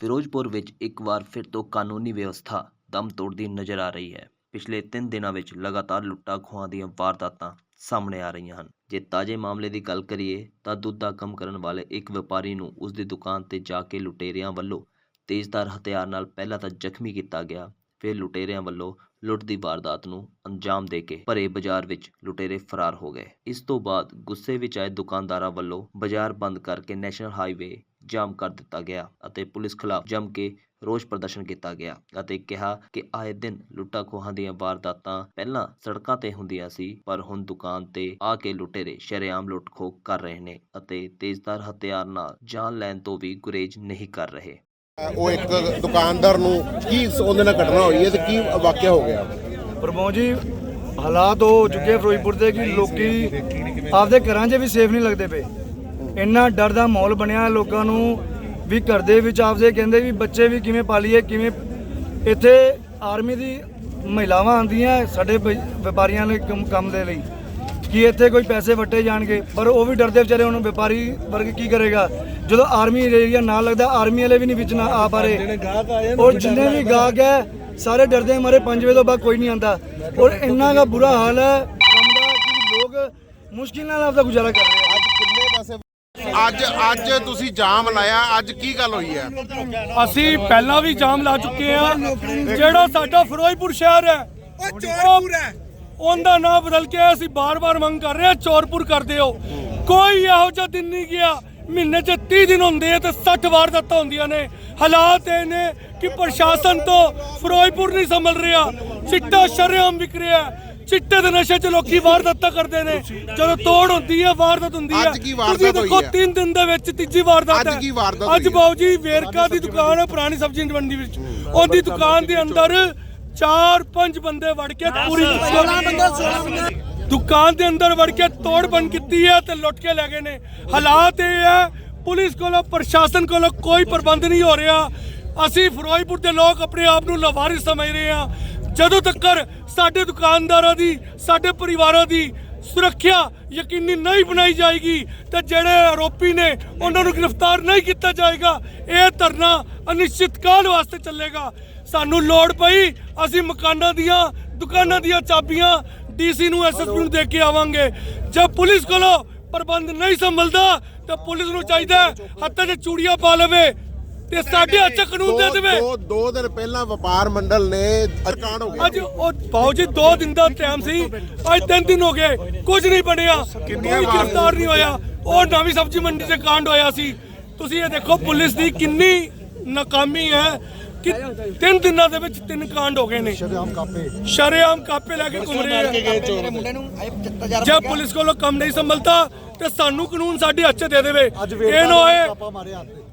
ਫਿਰੋਜ਼ਪੁਰ ਵਿੱਚ ਇੱਕ ਵਾਰ ਫਿਰ ਤੋਂ ਕਾਨੂੰਨੀ ਵਿਵਸਥਾ ਦਮ ਤੋੜਦੀ ਨਜ਼ਰ ਆ ਰਹੀ ਹੈ। ਪਿਛਲੇ 3 ਦਿਨਾਂ ਵਿੱਚ ਲਗਾਤਾਰ ਲੁੱਟਾਂ ਖੋਹਾਂ ਦੀਆਂ ਵਾਰਦਾਤਾਂ ਸਾਹਮਣੇ ਆ ਰਹੀਆਂ ਹਨ। ਜੇ ਤਾਜ਼ੇ ਮਾਮਲੇ ਦੀ ਗੱਲ ਕਰੀਏ ਤਾਂ ਦੁੱਧ ਦਾ ਕੰਮ ਕਰਨ ਵਾਲੇ ਇੱਕ ਵਪਾਰੀ ਨੂੰ ਉਸ ਦੀ ਦੁਕਾਨ ਤੇ ਜਾ ਕੇ ਲੁਟੇਰਿਆਂ ਵੱਲੋਂ ਤੇਜ਼ਧਾਰ ਹਥਿਆਰ ਨਾਲ ਪਹਿਲਾਂ ਤਾਂ ਜ਼ਖਮੀ ਕੀਤਾ ਗਿਆ, ਫਿਰ ਲੁਟੇਰਿਆਂ ਵੱਲੋਂ ਲੁੱਟ ਦੀ ਵਾਰਦਾਤ ਨੂੰ ਅੰਜਾਮ ਦੇ ਕੇ ਭਰੇ ਬਾਜ਼ਾਰ ਵਿੱਚ ਲੁਟੇਰੇ ਫਰਾਰ ਹੋ ਗਏ। ਇਸ ਤੋਂ ਬਾਅਦ ਗੁੱਸੇ ਵਿੱਚ ਆਏ ਦੁਕਾਨਦਾਰਾਂ ਵੱਲੋਂ ਬਾਜ਼ਾਰ ਬੰਦ ਕਰਕੇ ਨੈਸ਼ਨਲ ਹਾਈਵੇ ਜਾਮ ਕਰ ਦਿੱਤਾ ਗਿਆ ਅਤੇ ਪੁਲਿਸ ਖਿਲਾਫ ਜੰਮ ਕੇ ਰੋਸ ਪ੍ਰਦਰਸ਼ਨ ਕੀਤਾ ਗਿਆ ਅਤੇ ਕਿਹਾ ਕਿ ਆਏ ਦਿਨ ਲੁੱਟਾਂ ਖੋਹਾਂ ਦੀਆਂ ਵਾਰਦਾਤਾਂ ਪਹਿਲਾਂ ਸੜਕਾਂ ਤੇ ਹੁੰਦੀਆਂ ਸੀ ਪਰ ਹੁਣ ਦੁਕਾਨ ਤੇ ਆ ਕੇ ਲੁਟੇਰੇ ਸ਼ਰੇਆਮ ਲੁੱਟ ਖੋਹ ਕਰ ਰਹੇ ਨੇ ਅਤੇ ਤੇਜ਼ਧਾਰ ਹਥਿਆਰ ਨਾਲ ਜਾਨ ਲੈਣ ਤੋਂ ਵੀ ਗੁਰੇਜ਼ ਨਹੀਂ ਕਰ ਰਹੇ। ਉਹ ਇੱਕ ਦੁਕਾਨਦਾਰ ਨੂੰ ਕੀ ਉਹਦੇ ਨਾਲ ਘਟਨਾ ਹੋਈ ਹੈ ਤੇ ਕੀ ਵਾਕਿਆ ਹੋ ਗਿਆ? ਪ੍ਰਮੋਦ ਜੀ ਹਾਲਾਤ ਹੋ ਚੁੱਕੇ ਫਿਰੋਜ਼ਪੁਰ ਦੇ ਕਿ ਲੋਕੀ ਆਪਦੇ ਘਰਾਂ 'ਚ ਵੀ ਸੇਫ ਨਹੀਂ ਲੱਗਦੇ ਪਏ। ਇੰਨਾ ਡਰ ਦਾ ਮਾਹੌਲ ਬਣਿਆ ਲੋਕਾਂ ਨੂੰ ਵੀ ਘਰ ਦੇ ਵਿੱਚ ਆਪਦੇ ਕਹਿੰਦੇ ਵੀ ਬੱਚੇ ਵੀ ਕਿਵੇਂ ਪਾਲੀਏ ਕਿਵੇਂ ਇੱਥੇ ਆਰਮੀ ਦੀ ਮਹਿਲਾਵਾਂ ਆਉਂਦੀਆਂ ਸਾਡੇ ਵਪਾਰੀਆਂ ਦੇ ਕੰਮ- ਦੇ ਲਈ ਕਿ ਇੱਥੇ ਕੋਈ ਪੈਸੇ ਵਟੇ ਜਾਣਗੇ। ਪਰ ਉਹ ਵੀ ਡਰਦੇ ਵਿਚਾਰੇ ਹੁਣ ਵਪਾਰੀ ਵਰਗ ਕੀ ਕਰੇਗਾ? ਜਦੋਂ ਆਰਮੀ ਏਰੀਆ ਨਾਲ ਲੱਗਦਾ ਆਰਮੀ ਵਾਲੇ ਵੀ ਨਹੀਂ ਵਿੱਚ ਨਾ ਆ ਪਾ ਰਹੇ। ਔਰ ਜਿੰਨੇ ਵੀ ਗਾਹਕ ਹੈ ਸਾਰੇ ਡਰਦੇ ਮਾਰੇ 5 ਵਜੇ ਤੋਂ ਬਾਅਦ ਕੋਈ ਨਹੀਂ ਆਂਦਾ ਔਰ ਇੰਨਾ ਦਾ ਬੁਰਾ ਹਾਲ ਹੈ ਕੰਮ ਦਾ ਕਿ ਲੋਕ ਮੁਸ਼ਕਿਲ ਨਾਲ ਆਪਦਾ ਗੁਜ਼ਾਰਾ ਕਰ ਰਹੇ ਅੱਜ ਅੱਜ ਤੁਸੀਂ ਜਾਮ ਲਾਇਆ ਅੱਜ ਕੀ ਗੱਲ ਹੋਈ ਹੈ? ਅਸੀਂ ਪਹਿਲਾਂ ਵੀ ਜਾਮ ਲਾ ਚੁੱਕੇ ਆ। ਜਿਹੜਾ ਸਾਡਾ ਫਿਰੋਜ਼ਪੁਰ ਸ਼ਹਿਰ ਹੈ ਉਹ ਚੋਰਪੁਰ ਹੈ। ਉਹਦਾ ਨਾਮ ਬਦਲ ਕੇ ਅਸੀਂ ਬਾਰ-ਬਾਰ ਮੰਗ ਕਰ ਰਹੇ ਆ ਚੋਰਪੁਰ ਕਰ ਦਿਓ। ਕੋਈ ਇਹੋ ਜਿਹਾ ਦਿਨ ਨਹੀਂ ਗਿਆ। ਮਹੀਨੇ 'ਚ 30 ਦਿਨ ਹੁੰਦੇ ਆ ਤੇ 60 ਵਾਰਦਾਤਾਂ ਹੁੰਦੀਆਂ ਨੇ। ਹਾਲਾਤ ਇਹ ਨੇ ਕਿ ਪ੍ਰਸ਼ਾਸਨ ਤੋਂ ਫਿਰੋਜ਼ਪੁਰ ਨਹੀਂ ਸੰਭਲ ਰਿਹਾ। ਚਿੱਟਾ ਸ਼ਰੇਆਮ ਵਿਕ ਰਿਹਾ। ਚਿੱਟੇ ਦੇ ਨਸ਼ੇ 'ਚ ਲੋਕੀ ਵਾਰਦਾਤਾਂ ਕਰਦੇ ਨੇ। ਜਦੋਂ ਤੋੜ ਹੁੰਦੀ ਹੈ ਵਾਰਦਾਤ ਹੁੰਦੀ ਹੈ। ਅੱਜ ਕੀ ਵਾਰਦਾਤ ਹੋਈ ਹੈ? ਤਿੰਨ ਦਿਨ ਦੇ ਵਿੱਚ ਤੀਜੀ ਵਾਰਦਾਤ ਅੱਜ ਹੈ। ਕੀ ਵਾਰਦਾਤ ਅੱਜ? ਬਾਊ ਜੀ ਵੇਰਕਾ ਦੀ ਦੁਕਾਨ ਹੈ ਪੁਰਾਣੀ ਸਬਜ਼ੀ ਮੰਡੀ ਵਿੱਚ। ਉਹਦੀ ਦੁਕਾਨ ਦੇ ਅੰਦਰ ਚਾਰ ਪੰਜ ਬੰਦੇ ਵੜ ਕੇ ਪੂਰੀ 16 ਬੰਦੇ 16 ਬੰਦੇ। ਦੁਕਾਨ ਦੇ ਅੰਦਰ ਵੜ ਕੇ ਤੋੜ ਬਣ ਕੀਤੀ ਹੈ ਤੇ ਲੁੱਟ ਕੇ ਲੈ ਗਏ ਨੇ। ਹਾਲਾਤ ਇਹ ਹੈ ਪੁਲਿਸ ਕੋਲੋਂ ਪ੍ਰਸ਼ਾਸਨ ਕੋਲੋਂ ਕੋਈ ਪ੍ਰਬੰਧ ਨਹੀਂ ਹੋ ਰਿਹਾ। ਅਸੀਂ ਫਿਰੋਜ਼ਪੁਰ ਦੇ ਲੋਕ ਆਪਣੇ ਆਪ ਨੂੰ ਲਵਾਰਿਸ ਸਮਝ ਰਹੇ ਹਾਂ। ਜਦੋਂ ਤੱਕ ਸਾਡੇ ਦੁਕਾਨਦਾਰਾਂ ਦੀ, ਸਾਡੇ ਪਰਿਵਾਰਾਂ ਦੀ ਸੁਰੱਖਿਆ ਯਕੀਨੀ ਨਹੀਂ ਬਣਾਈ ਜਾਏਗੀ, ਤੇ ਜਿਹੜੇ ਆਰੋਪੀ ਨੇ, ਉਹਨਾਂ ਨੂੰ ਗ੍ਰਿਫਤਾਰ ਨਹੀਂ ਕੀਤਾ ਜਾਏਗਾ। ਇਹ ਧਰਨਾ ਅਨਿਸ਼ਚਿਤ ਕਾਲ ਵਾਸਤੇ ਚੱਲੇਗਾ। ਸਾਨੂੰ ਲੋੜ ਪਈ, ਅਸੀਂ ਮਕਾਨਾਂ ਦੀਆਂ, ਦੁਕਾਨਾਂ ਦੀਆਂ ਚਾਬੀਆਂ ਡੀਸੀ ਨੂੰ ਐਸਐਸਪੀ ਨੂੰ ਦੇ ਕੇ ਆਵਾਂਗੇ। ਜੇ ਪੁਲਿਸ ਕੋਲੋਂ ਪ੍ਰਬੰਧ ਨਹੀਂ ਸੰਭਲਦਾ, ਤਾਂ ਪੁਲਿਸ ਨੂੰ ਚਾਹੀਦਾ ਹੱਥਾਂ 'ਚ ਚੂੜੀਆਂ ਪਾ ਲਵੇ। ਤੇ ਸਾਡੇ ਹੱਥ ਕਾਨੂੰਨ ਦੇ ਦੋ- ਦੇਵੇ। ਦੋ ਦੋ ਦਿਨ ਪਹਿਲਾਂ ਵਪਾਰ ਮੰਡਲ ਨੇ ਅਰਕਾਨ ਹੋ ਗਿਆ। ਅੱਜ ਉਹ ਬਾਊ ਜੀ 2 ਦਿਨ ਦਾ ਟਾਈਮ ਸੀ। ਅੱਜ 3 ਦਿਨ ਹੋ ਗਏ। ਕੁਝ ਨਹੀਂ ਬਣਿਆ। ਕੋਈ ਗ੍ਰਿਫਤਾਰ ਨਹੀਂ ਹੋਇਆ। ਉਹ ਨਵੀਂ ਸਬਜ਼ੀ ਮੰਡੀ 'ਚ ਕਾਂਡ ਹੋਇਆ ਸੀ। ਤੁਸੀਂ ਇਹ ਦੇਖੋ ਪੁਲਿਸ ਦੀ ਕਿੰਨੀ ਨਾਕਾਮੀ ਹੈ ਕਿ ਤਿੰਨ ਦਿਨਾਂ ਦੇ ਵਿੱਚ ਤਿੰਨ ਕਾਂਡ ਹੋ ਗਏ ਨੇ। ਸ਼ਰੇਆਮ ਕਾਪੇ। ਸ਼ਰੇਆਮ ਕਾਪੇ ਲੈ ਕੇ ਘੁੰਮ ਰਹੇ ਆ। ਜੇ ਪੁਲਿਸ ਕੋਲੋਂ ਕੰਮ ਨਹੀਂ ਸੰਭਲਦਾ। ਤੇ ਸਾਨੂੰ ਕਾਨੂੰਨ ਸਾਡੇ ਹੱਥ 'ਚ ਦੇ ਦੇਵੇ। ਇਹ ਨਾ ਹੋਏ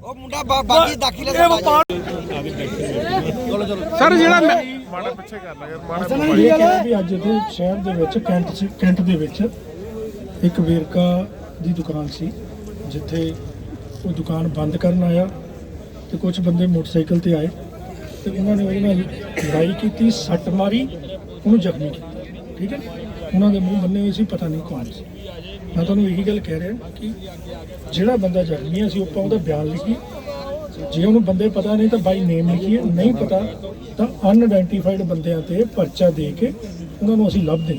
ਉਹ ਮੁੰਡਾ ਬਾ- ਬਾਗੀ ਦਾਖਲ ਇਹ ਵਪਾਰ ਇਹ ਕਿਹਾ ਵੀ ਅੱਜ ਦੇ ਸ਼ਹਿਰ ਦੇ ਵਿੱਚ ਕੈਂਟ ਸੀ ਕੈਂਟ ਦੇ ਵਿੱਚ ਇੱਕ ਵੇਰਕਾ ਦੀ ਦੁਕਾਨ ਸੀ ਜਿੱਥੇ ਉਹ ਦੁਕਾਨ ਬੰਦ ਕਰਨ ਆਇਆ ਤੇ ਕੁਝ ਬੰਦੇ ਮੋਟਰਸਾਈਕਲ ਤੇ ਆਏ ਤੇ ਉਹਨਾਂ ਨੇ ਉਹਦੇ ਨਾਲ ਲੜਾਈ ਕੀਤੀ ਸੱਟ ਮਾਰੀ ਉਹਨੂੰ ਜ਼ਖਮੀ ਕੀਤਾ। ਠੀਕ ਹੈ ਉਹਨਾਂ ਦੇ ਮੂੰਹ ਬੰਨੇ ਹੋਏ ਸੀ ਪਤਾ ਨਹੀਂ ਕੌਣ ਸੀ। ਮੈਂ ਤੁਹਾਨੂੰ ਇਹੀ ਗੱਲ ਕਹਿ ਰਿਹਾ ਕਿ ਜਿਹੜਾ ਬੰਦਾ ਜ਼ਖਮੀ ਹੈ ਸੀ ਆਪਾਂ ਉਹਦਾ ਬਿਆਨ ਲਿਖੀ ਜੇ ਉਹਨੂੰ ਬੰਦੇ ਪਤਾ ਨਹੀਂ ਤਾਂ ਬਾਈ ਨੇਮ ਲਿਖੀਏ, ਨਹੀਂ ਪਤਾ ਤਾਂ ਅਨਆਇਡੈਂਟੀਫਾਈਡ ਬੰਦਿਆਂ ਤੇ ਪਰਚਾ ਦੇ ਕੇ ਉਹਨਾਂ ਨੂੰ ਅਸੀਂ ਲੱਭਦੇ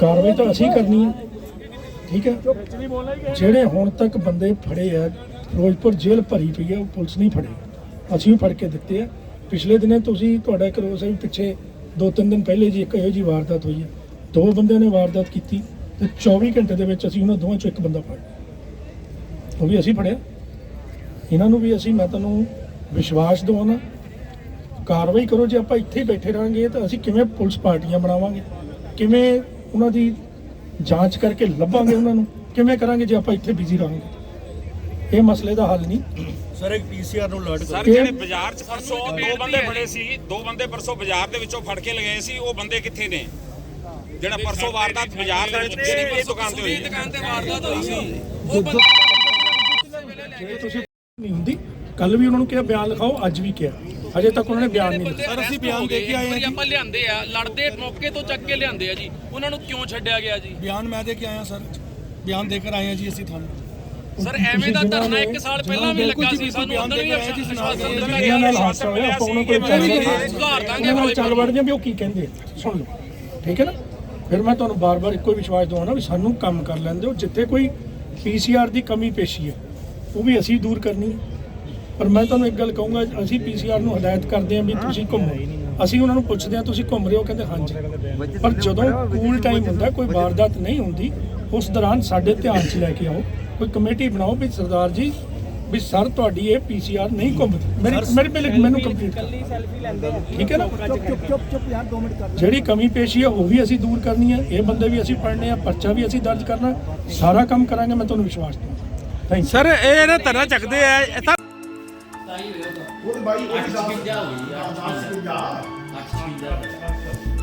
ਕਾਰਵਾਈ ਤਾਂ ਅਸੀਂ ਕਰਨੀ ਹੈ, ਠੀਕ ਹੈ? ਜਿਹੜੇ ਹੁਣ ਤੱਕ ਬੰਦੇ ਫੜੇ ਆ, ਫਿਰੋਜ਼ਪੁਰ ਜੇਲ੍ਹ ਭਰੀ ਪਈ ਹੈ, ਉਹ ਪੁਲਿਸ ਨਹੀਂ ਫੜੇ। ਅਸੀਂ ਵੀ ਫੜ ਕੇ ਦਿੱਤੇ ਆ। ਪਿਛਲੇ ਦਿਨੇ ਤੁਸੀਂ, ਤੁਹਾਡਾ ਕਰੋ ਸਹੀ ਪਿੱਛੇ, ਦੋ ਤਿੰਨ ਦਿਨ ਪਹਿਲੇ ਜੀ ਇੱਕ ਇਹੋ ਜੀ ਵਾਰਦਾਤ ਹੋਈ ਹੈ। ਦੋ ਬੰਦਿਆਂ ਨੇ ਵਾਰਦਾਤ ਕੀਤੀ। ਤੇ 24 ਘੰਟੇ ਦੇ ਵਿੱਚ ਅਸੀਂ ਉਹਨਾਂ ਦੋਵਾਂ ਚੋਂ ਇੱਕ ਬੰਦਾ ਫੜ ਲਿਆ। ਉਹ ਵੀ ਅਸੀਂ ਫੜਿਆ। ਇਹਨਾਂ ਨੂੰ ਵੀ ਅਸੀਂ ਮੈਂ ਤੁਹਾਨੂੰ ਵਿਸ਼ਵਾਸ ਦਿਵਾਉਣਾ। ਕਾਰਵਾਈ ਕਰੋ ਜੇ ਆਪਾਂ ਇੱਥੇ ਬੈਠੇ ਰਹਾਂਗੇ ਤਾਂ ਅਸੀਂ ਕਿਵੇਂ ਪੁਲਿਸ ਪਾਰਟੀਆਂ ਬਣਾਵਾਂਗੇ? ਕਿਵੇਂ ਉਹਨਾਂ ਦੀ ਜਾਂਚ ਕਰਕੇ ਲੱਭਾਂਗੇ ਉਹਨਾਂ ਨੂੰ? ਕਿਵੇਂ ਕਰਾਂਗੇ ਜੇ ਆਪਾਂ ਇੱਥੇ ਬਿਜ਼ੀ ਰਹਾਂਗੇ? ਇਹ ਮਸਲੇ ਦਾ ਹੱਲ ਨਹੀਂ। ਸਰ ਇੱਕ ਪੀਸੀਆਰ ਨੂੰ ਅਲਰਟ ਸਰ ਜਿਹੜੇ ਬਾਜ਼ਾਰ 'ਚ ਪਰਸੋਂ ਦੋ ਬੰਦੇ ਫੜੇ ਸੀ ਦੋ ਬੰਦੇ ਪਰਸੋਂ ਬਾਜ਼ਾਰ ਦੇ ਵਿੱਚੋਂ ਫੜ ਕੇ ਲਗਾਏ ਸੀ ਉਹ ਬੰਦੇ ਕਿੱਥੇ ਨੇ? ਜਿਹੜਾ ਪਰਸੋਂ ਵਾਰਦਾਤ ਬਾਜ਼ਾਰ ਦੇ ਵਿੱਚ ਕਿਹੜੀ ਦੁਕਾਨ ਤੇ ਹੋਈ ਦੁਕਾਨ ਤੇ ਵਾਰਦਾਤ ਹੋਈ ਸੀ ਜੇ ਤੁਸੀਂ ਨਹੀਂ ਹੁੰਦੀ ਕੱਲ ਵੀ ਉਹਨਾਂ ਨੂੰ ਕਿਹਾ ਬਿਆਨ ਲਿਖਾਓ ਅੱਜ ਵੀ ਕਿਹਾ। ਅਜੇ ਤੱਕ ਉਹਨਾਂ ਨੇ ਬਿਆਨ ਨਹੀਂ ਲਿਖਿਆ। ਸਰ ਅਸੀਂ ਬਿਆਨ ਦੇ ਕੇ ਆਏ ਹਾਂ ਜੀ। ਆਪਾਂ ਲਿਆਂਦੇ ਆ ਲੜਦੇ ਮੌਕੇ ਤੋਂ ਚੱਕ ਕੇ ਲਿਆਂਦੇ ਆ ਜੀ। ਉਹਨਾਂ ਨੂੰ ਕਿਉਂ ਛੱਡਿਆ ਗਿਆ ਜੀ? ਬਿਆਨ ਮੈਂ ਦੇ ਕੇ ਆਇਆ ਸਰ। ਬਿਆਨ ਦੇ ਕੇ ਆਏ ਹਾਂ ਜੀ ਅਸੀਂ ਤੁਹਾਨੂੰ। ਸਰ ਐਵੇਂ ਦਾ ਧਰਨਾ ਇੱਕ ਸਾਲ ਪਹਿਲਾਂ ਵੀ ਲੱਗਾ ਸੀ ਸਾਨੂੰ ਅੰਦਰ ਵੀ ਆਸ਼ਵਾਸਨ ਦਿੱਤਾ ਇਹਨਾਂ ਨਾਲ ਗਿਆ ਹਾਦਸਾ ਹੋਇਆ ਆਪਾਂ ਉਹਨਾਂ ਕੋਲ ਚੱਲ ਵੜਦੇ ਹਾਂ ਵੀ ਉਹ ਕੀ ਕਹਿੰਦੇ ਆ। ਸੁਣ ਲਓ। ਠੀਕ ਹੈ ਨਾ? ਫਿਰ ਮੈਂ ਤੁਹਾਨੂੰ ਬਾਰ-ਬਾਰ ਇੱਕੋ ਹੀ ਵਿਸ਼ਵਾਸ ਦਵਾਉਣਾ ਵੀ ਸਾਨੂੰ ਕੰਮ ਕਰ ਲੈਂਦੇ ਹੋ ਜਿੱਥੇ ਕੋਈ ਪੀਸੀਆਰ ਦੀ ਕਮੀ ਪੇਸ਼ੀ ਹੈ ਉਹ ਵੀ ਅਸੀਂ ਦੂਰ ਕਰਨੀ ਹੈ। ਪਰ ਮੈਂ ਤੁਹਾਨੂੰ ਇੱਕ ਗੱਲ ਕਹੂੰਗਾ ਅਸੀਂ ਪੀਸੀਆਰ ਨੂੰ ਹਦਾਇਤ ਕਰਦੇ ਹਾਂ ਵੀ ਤੁਸੀਂ ਘੁੰਮੋ। ਅਸੀਂ ਉਹਨਾਂ ਨੂੰ ਪੁੱਛਦੇ ਹਾਂ ਤੁਸੀਂ ਘੁੰਮ ਰਹੇ ਹੋ? ਕਹਿੰਦੇ ਹਾਂਜੀ। ਪਰ ਜਦੋਂ ਕੂਲ ਟਾਈਮ ਹੁੰਦਾ ਕੋਈ ਵਾਰਦਾਤ ਨਹੀਂ ਹੁੰਦੀ ਉਸ ਦੌਰਾਨ ਸਾਡੇ ਧਿਆਨ 'ਚ ਲੈ ਕੇ ਆਓ ਕੋਈ ਕਮੇਟੀ ਬਣਾਓ ਵੀ ਸਰਦਾਰ ਜੀ ਵੀ ਸਰ ਤੁਹਾਡੀ ਇਹ ਪੀਸੀਆਰ ਨਹੀਂ ਘੁੰਮਦੀ। ਮੇਰੀ ਮੇਰੇ ਬਿਲ ਮੈਨੂੰ ਕੰਪਲੀਟ ਕੱਲੀ ਸੈਲਫੀ ਲੈਂਦੇ ਆ। ਠੀਕ ਹੈ ਨਾ? ਚੁੱਪ ਚੁੱਪ ਚੁੱਪ ਯਾਰ 2 ਮਿੰਟ ਕਰ ਜਿਹੜੀ ਕਮੀ ਪੇਸ਼ੀ ਹੈ ਉਹ ਵੀ ਅਸੀਂ ਦੂਰ ਕਰਨੀ ਹੈ। ਇਹ ਬੰਦੇ ਵੀ ਅਸੀਂ ਪੜਨੇ ਆ ਪਰਚਾ ਵੀ ਅਸੀਂ ਦਰਜ ਕਰਨਾ ਸਾਰਾ ਕੰਮ ਕਰਾਂਗੇ ਮੈਂ ਤੁਹਾਨੂੰ ਵਿਸ਼ਵਾਸ ਦਿੰਦਾ। ਥੈਂਕ ਸਰ ਇਹ ਨਾ ਧਰਨਾ ਚੱਕਦੇ ਆ ਇਹ ਤਾਂ ਹੀ ਹੋਇਆ ਉਹ ਬਾਈ ਉਹ 8 50 ਹੋਈ 8 50 8 50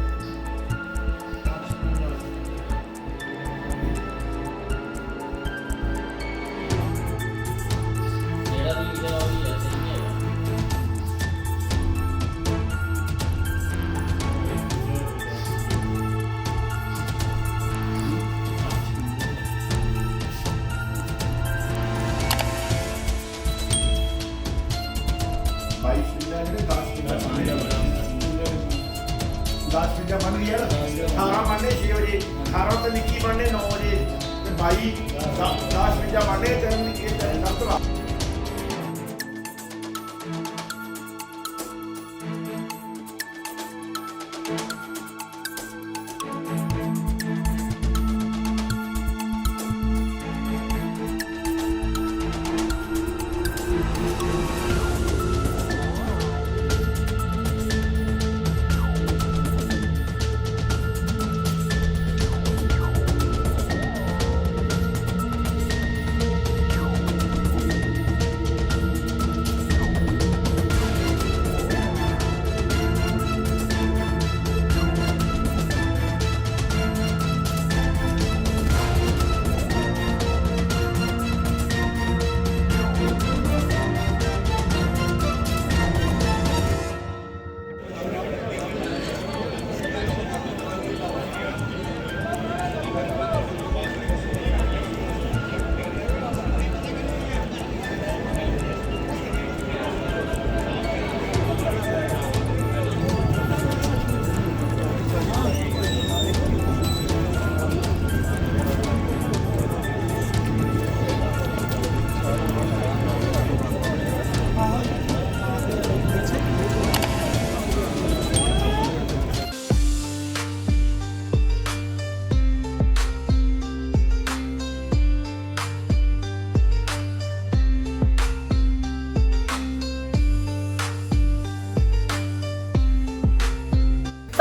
ਤੇ 22 10 ਵਜੇ ਬਣਨੇ ਤੇ